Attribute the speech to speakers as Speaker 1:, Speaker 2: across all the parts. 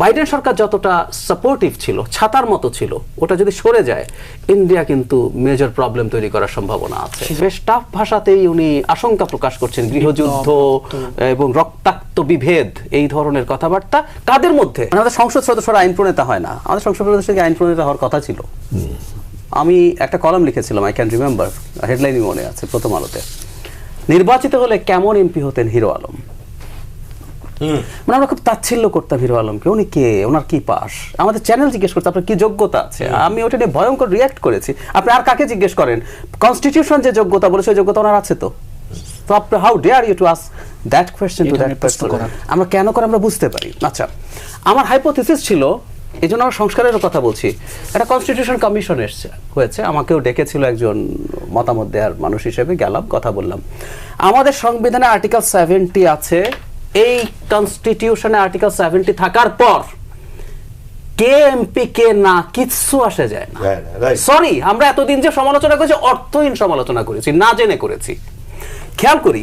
Speaker 1: Biden সরকার যতটা supportive ছিল ছাতার মতো ছিল ওটা যদি সরে যায় ইন্ডিয়া কিন্তু মেজর প্রবলেম তৈরি করার সম্ভাবনা আছে। বেশ টাফ ভাষাতেই উনি আশঙ্কা প্রকাশ করছেন গৃহযুদ্ধ এবং রক্তাক্ত বিভেদ এই ধরনের কথাবার্তা। কাদের মধ্যে? আমাদের সংসদ সদস্যরা আইন প্রণেতা হয় না। আমাদের সংসদ সদস্যকে আইন প্রণেতা হওয়ার কথা ছিল। আমি একটা কলাম লিখেছিলাম আই ক্যান রিমেম্বার হেডলাইনই মনে আছে প্রথম আলোতে। নির্বাচিত হলে কেমন এমপি হতেন হিরো আলম? মানে আমরা খুব তাচ্ছিল্য করতাম হিরো আলমকে উনি কে? ওনার কি পাস আমাদের চ্যানেল জিজ্ঞেস করতে আপনার কি যোগ্যতা আছে? আমি ওটা নিয়ে ভয়ঙ্কর রিয়াক্ট করেছি। আপনি আর কাকে জিজ্ঞেস করেন? কনস্টিটিউশন যে যোগ্যতা বলে সেই যোগ্যতা ওনার আছে তো? তো আপনি how dare you to ask that question to that person আমরা কেন করে আমরা বুঝতে পারি? আচ্ছা আমার হাইপোথিসিস ছিল এই জন্য আমরা সংস্কারের কথা বলছি। একটা কনস্টিটিউশন কমিশন এসছে হয়েছে। আমাকেও ডেকেছিল একজন মতামত দেওয়ার মানুষ হিসেবে গেলাম কথা বললাম। আমাদের সংবিধানে আর্টিকেল সেভেন্টি আছে এই কনস্টিটিউশনে আর্টিকেল সেভেন্টি থাকার পর কে এমপি কে না কিচ্ছু আসে যায় না।
Speaker 2: যায় না, right.
Speaker 1: সরি আমরা এতদিন যে সমালোচনা করেছি অর্থহীন সমালোচনা করেছি না জেনে করেছি। খেয়াল করি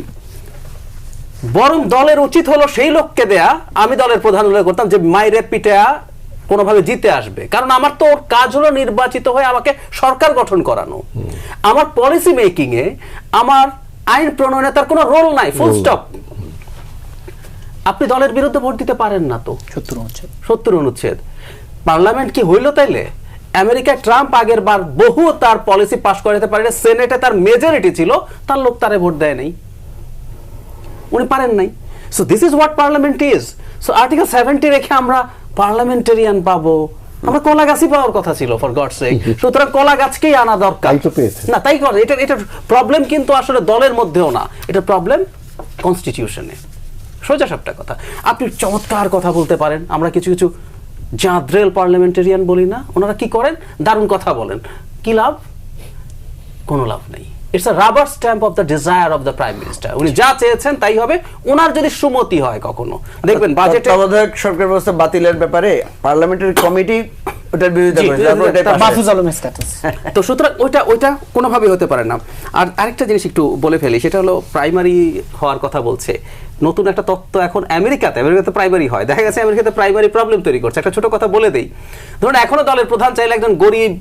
Speaker 1: বরং দলের উচিত হলো সেই লোককে দেয়া আমি দলের প্রধান উল্লেখ করতাম যে মাইরে পিটেয়া কোনোভাবে জিতে আসবে। কারণ আমার তো ওর কাজ হলো নির্বাচিত হয়ে আমাকে সরকার গঠন করানো। আমার পলিসি মেকিং এ আমার আইন প্রণয়নে তার কোনো রোল নাই ফুল স্টপ আপনি দলের বিরুদ্ধে ভোট দিতে পারেন না তো।
Speaker 3: সত্তর হচ্ছে
Speaker 1: সত্তর অনুচ্ছেদ। পার্লামেন্ট কি হইল তাইলে? আমেরিকায় ট্রাম্প আগের বার বহু তার পলিসি পাশ করাতে পারে সেনেটে তার মেজরিটি ছিল তার লোক তারে ভোট দেয় নাই। উনি পারেন নাই। So this is what parliament is so article seventy রেখে আমরা পার্লামেন্টারিয়ান পাবো। আমরা কলা গাছই পাওয়ার কথা ছিল ফর গড সেক সুতরাং কলা গাছকেই আনা দরকার। না তাই করে এটা এটা প্রবলেম কিন্তু আসলে দলের মধ্যেও না। এটা প্রবলেম কনস্টিটিউশনে সোজা সাপটা কথা। আপনি চমৎকার কথা বলতে পারেন। আমরা কিছু কিছু জাদ্রেল পার্লামেন্টারিয়ান বলি না। ওনারা কি করেন? দারুণ কথা বলেন। কি লাভ? কোনো লাভ নেই। It's a rubber stamp of the desire of the prime minister উনি যা চেয়েছেন তাই হবে। ওনার যদি সুমতি হয় কখনো। দেখবেন বাজেটে
Speaker 4: সরকার ব্যবস্থা বাতিলের ব্যাপারে পার্লামেন্টারি কমিটি ওটার বিরোধিতা করেছে
Speaker 3: মাহফুজ
Speaker 4: হয়েছে।
Speaker 3: স্ট্যাটাস
Speaker 1: তো সুতরাং ওইটা ওইটা কোনোভাবেই হতে পারে না। আর আরেকটা জিনিস একটু বলে ফেলি সেটা হলো প্রাইমারি হওয়ার কথা বলছে। নতুন একটা তত্ত্ব এখন আমেরিকাতে আমেরিকাতে প্রাইমারি হয়। দেখা গেছে আমেরিকাতে প্রাইমারি প্রবলেম তৈরি করছে। একটা ছোট কথা বলে দেই। ধরুন এখনও দলের প্রধান চাইলে একজন গরিব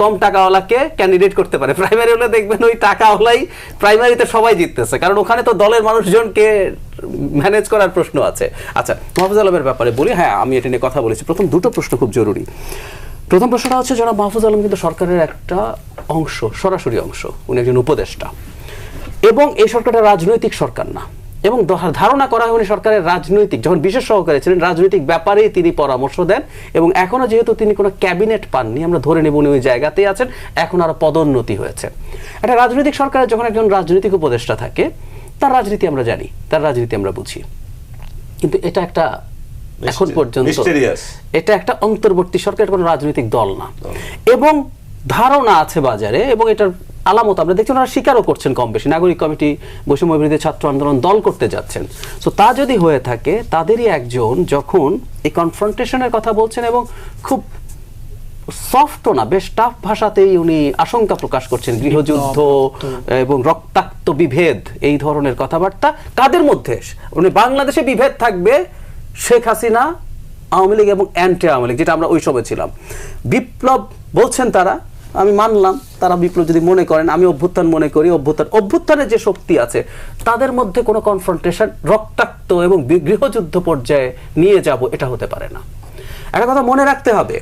Speaker 1: কম টাকাওয়ালাকে ক্যান্ডিডেট করতে পারে। প্রাইমারি হলে দেখবেন ওই টাকাওয়ালাই প্রাইমারিতে সবাই জিততেছে। কারণ ওখানে তো দলের মানুষজনকে ম্যানেজ করার প্রশ্ন আছে। আচ্ছা মাহফুজ আলমের ব্যাপারে বলি। হ্যাঁ আমি এটা নিয়ে কথা বলেছি। প্রথম দুটো প্রশ্ন খুব জরুরি। প্রথম প্রশ্নটা হচ্ছে যারা মাহফুজ আলম কিন্তু সরকারের একটা অংশ, সরাসরি অংশ। উনি একজন উপদেষ্টা। এবং এই সরকারটা রাজনৈতিক সরকার না। এবং ধারণা করা হয় উনি সরকারের রাজনৈতিক, যখন বিশেষ সহকারী ছিলেন, রাজনৈতিক ব্যাপারেই তিনি পরামর্শ দেন। এবং এখনও যেহেতু তিনি কোনো ক্যাবিনেট পাননি, আমরা ধরে নেব উনি ওই জায়গাতেই আছেন। এখন আরও পদোন্নতি হয়েছে। একটা রাজনৈতিক সরকারের যখন একজন রাজনৈতিক উপদেষ্টা থাকে তার রাজনীতি আমরা জানি তার রাজনীতি আমরা বুঝি। কিন্তু এটা একটা এখন পর্যন্ত এটা একটা অন্তর্বর্তী সরকার কোনো রাজনৈতিক দল না। এবং ধারণা আছে বাজারে এবং এটার আলামত আমরা দেখছি ওনারা স্বীকারও করছেন কম বেশি। নাগরিক কমিটি বৈষম্য বিরোধী ছাত্র আন্দোলন দল করতে যাচ্ছেন। তো তা যদি হয়ে থাকে তাদেরই একজন যখন এই কনফ্রন্টেশনের কথা বলছেন এবং খুব সফট না বেশ টাফ ভাষাতেই উনি আশঙ্কা প্রকাশ করছেন গৃহযুদ্ধ এবং রক্তাক্ত বিভেদ এই ধরনের কথাবার্তা। কাদের মধ্যে? উনি বাংলাদেশে বিভেদ থাকবে শেখ হাসিনা আওয়ামী লীগ এবং অ্যান্টি আওয়ামী লীগ যেটা আমরা ওই সময় ছিলাম। বিপ্লব বলছেন তারা আমি মানলাম তারা বিপ্লব যদি মনে করেন আমি অভ্যুত্থান মনে করি অভ্যুত্থান অভ্যুত্থানের যে শক্তি আছে তাদের মধ্যে কোনো কনফ্রন্টেশন রক্তাক্ত এবং গৃহযুদ্ধ পর্যায়ে নিয়ে যাব এটা হতে পারে না। একটা কথা মনে রাখতে হবে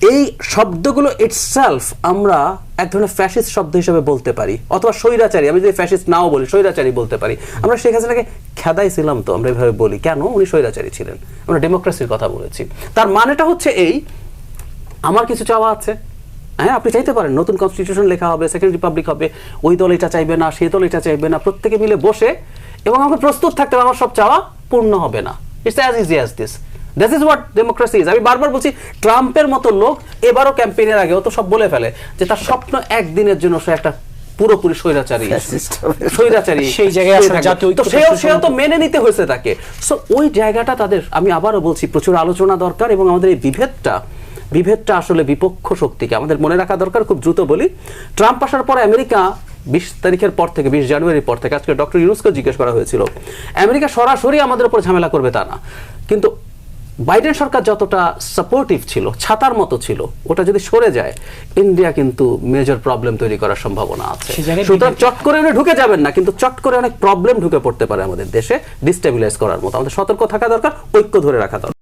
Speaker 1: এই শব্দগুলো ইটসেলফ আমরা এক ধরনের ফ্যাসিস্ট শব্দ হিসেবে বলতে পারি, অথবা স্বৈরাচারী, আমি যদি ফ্যাসিস্ট নাও বলি, স্বৈরাচারী বলতে পারি। আমরা শেখ হাসিনাকে খেদাইছিলাম তো, আমরা এভাবে বলি। কেন? উনি স্বৈরাচারী ছিলেন। আমরা ডেমোক্রেসির কথা বলেছি। তার মানেটা হচ্ছে এই, আমার কিছু চাওয়া আছে। হ্যাঁ আপনি চাইতে পারেন, নতুন কনস্টিটিউশন লেখা হবে সেকেন্ড রিপাবলিক হবে, ওই দল এটা চাইবে না সেই দল এটা চাইবে না, প্রত্যেকে মিলে বসে এবং আমাকে প্রস্তুত থাকতে হবে, আমার সব চাওয়া পূর্ণ হবে না। It's as easy as this this is what democracy is আমি বারবার বলছি ট্রাম্পের মতো লোক এবারও ক্যাম্পেইনের আগেও তো সব বলে ফেলে যে তার স্বপ্ন একদিনের জন্য সে একটা পুরোপুরি স্বৈরাচারী স্বৈরাচারী
Speaker 3: সেই জায়গায়
Speaker 1: তো সেও সেও তো মেনে নিতে হয়েছে তাকে। সো ওই জায়গাটা তাদের আমি আবারও বলছি প্রচুর আলোচনা দরকার এবং আমাদের এই বিভেদটা বিভেদটা আসলে বিপক্ষ শক্তিকে আমাদের মনে রাখা দরকার খুব দ্রুত বলি। ট্রাম্প আসার পরে আমেরিকা বিশ তারিখের পর থেকে বিশ জানুয়ারির পর থেকে আজকে ডক্টর ইউনুসকে জিজ্ঞেস করা হয়েছিল আমেরিকা সরাসরি আমাদের উপর ঝামেলা করবে তা না। কিন্তু বাইডেন সরকার যতটা সাপোর্টিভ ছিল ছাতার মতো ছিল ওটা যদি সরে যায় ইন্ডিয়া কিন্তু মেজর প্রবলেম তৈরি করার সম্ভাবনা আছে। সুতরাং চট করে উনি ঢুকে যাবেন না কিন্তু চট করে অনেক প্রবলেম ঢুকে পড়তে পারে আমাদের দেশে ডিস্টেবিলাইজ করার মতো। আমাদের সতর্ক থাকা দরকার ঐক্য ধরে রাখা দরকার।